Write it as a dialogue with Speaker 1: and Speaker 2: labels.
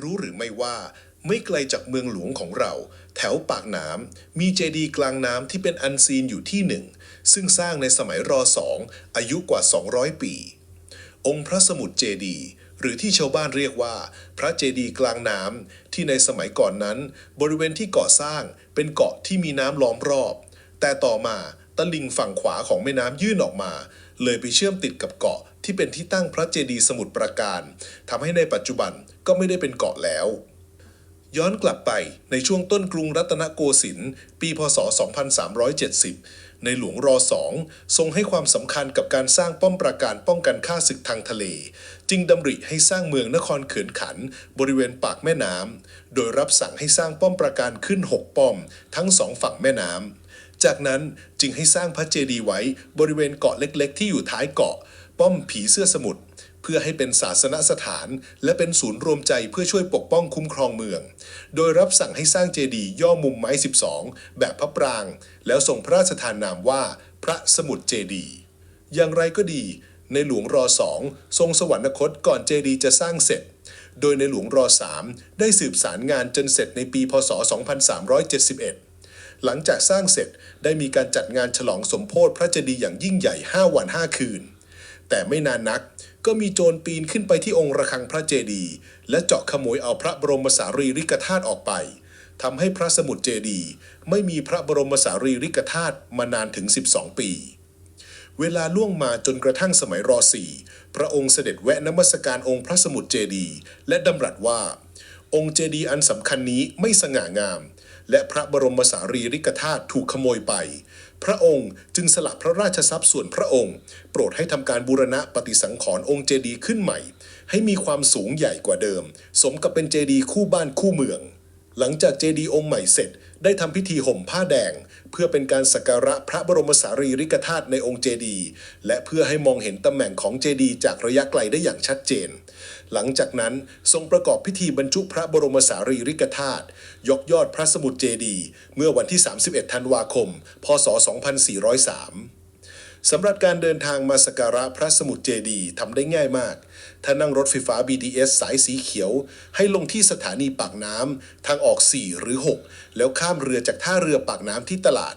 Speaker 1: รู้หรือไม่ว่าไม่ไกลจากเมืองหลวงของเรา แถวปากน้ำมีเจดีย์กลางน้ำที่เป็นอันซีนอยู่ที่หนึ่ง ซึ่งสร้างในสมัยรอสองอายุกว่า 200 ปี องค์พระสมุทรเจดีย์หรือที่ชาวบ้านเรียกว่า พระเจดีย์กลางน้ำที่ในสมัยก่อนนั้น บริเวณที่ก่อสร้างเป็นเกาะที่มีน้ำล้อมรอบ แต่ต่อมาตะลิงฝั่งขวาของแม่น้ำยื่นออกมา เลยไปเชื่อมติดกับเกาะ ที่เป็นที่ตั้งพระเจดีย์สมุทรปราการทำให้ในปัจจุบันก็ไม่ได้เป็นเกาะแล้ว ย้อนกลับไปในช่วงต้นกรุงรัตนโกสินทร์ปีพศ 2370 ในหลวงรอสองทรงให้ความสำคัญกับการสร้างป้อมปราการป้องกันข้าศึกทางทะเล จึงดำริให้สร้างเมืองนครเขื่อนขัน บริเวณปากแม่น้ำโดยรับสั่งให้สร้างป้อมปราการขึ้น 6 ป้อม ทั้งสองฝั่งแม่น้ำจากนั้นจึงให้สร้างพระเจดีย์ไว้บริเวณเกาะเล็กๆ ที่อยู่ท้ายเกาะ ป้อมผีเสื้อสมุทรเพื่อให้เป็นศาสนสถาน และเป็นศูนย์รวมใจเพื่อช่วยปกป้องคุ้มครองเมือง โดยรับสั่งให้สร้างเจดีย์ย่อมุมไม้ 12 แบบพระปราง แล้วส่งพระราชทานนามว่าพระสมุทรเจดีย์อย่างไรก็ดี ในหลวงรอสองทรงสวรรคตก่อนเจดีย์จะสร้างเสร็จ โดยในหลวงรอสามได้สืบสารงานจนเสร็จในปีพศ 2371หลังจากสร้างเสร็จได้มีการจัดงานฉลองสมโพธิพระเจดีย์อย่างยิ่งใหญ่ 5 วัน 5 คืน แต่ไม่นานนัก ก็มีโจรปีนขึ้นไปที่องค์ระฆังพระเจดีย์และเจาะขโมยเอาพระบรมสารีริกธาตุออกไปทำให้พระสมุทรเจดีย์ไม่มีพระบรมสารีริกธาตุมานานถึง 12 ปี เวลาล่วงมาจนกระทั่งสมัยรอสี่พระองค์เสด็จแวะนมัสการองค์พระสมุทรเจดีย์และดำรัสว่า องค์เจดีย์อันสำคัญนี้ไม่สง่างาม และพระบรมสารีริกธาตุถูกขโมยไป พระองค์จึงสละพระราชทรัพย์ส่วนพระองค์ โปรดให้ทำการบูรณะปฏิสังขรณ์องค์เจดีย์ขึ้นใหม่ ให้มีความสูงใหญ่กว่าเดิม สมกับเป็นเจดีย์คู่บ้านคู่เมือง หลังจากเจดีย์องค์ใหม่เสร็จ ได้ทำพิธีห่มผ้าแดง เพื่อเป็นการสักการะพระบรมสารีริกธาตุในองค์เจดีย์และเพื่อให้มองเห็นตำแหน่งของเจดีย์จากระยะไกลได้อย่างชัดเจน หลังจากนั้นทรงประกอบพิธีบรรจุพระบรมสารีริกธาตุยกยอดพระสมุทรเจดีย์เมื่อวันที่ 31 ธันวาคม พศ 2403 สำหรับการเดินทางมาสักการะพระสมุทรเจดีย์ทำได้ง่ายมาก ถ้านั่งรถไฟฟ้า BTS สายสีเขียว ให้ลงที่สถานีปากน้ำทางออก 4 หรือ 6 แล้วข้ามเรือจากท่าเรือปากน้ำที่ตลาด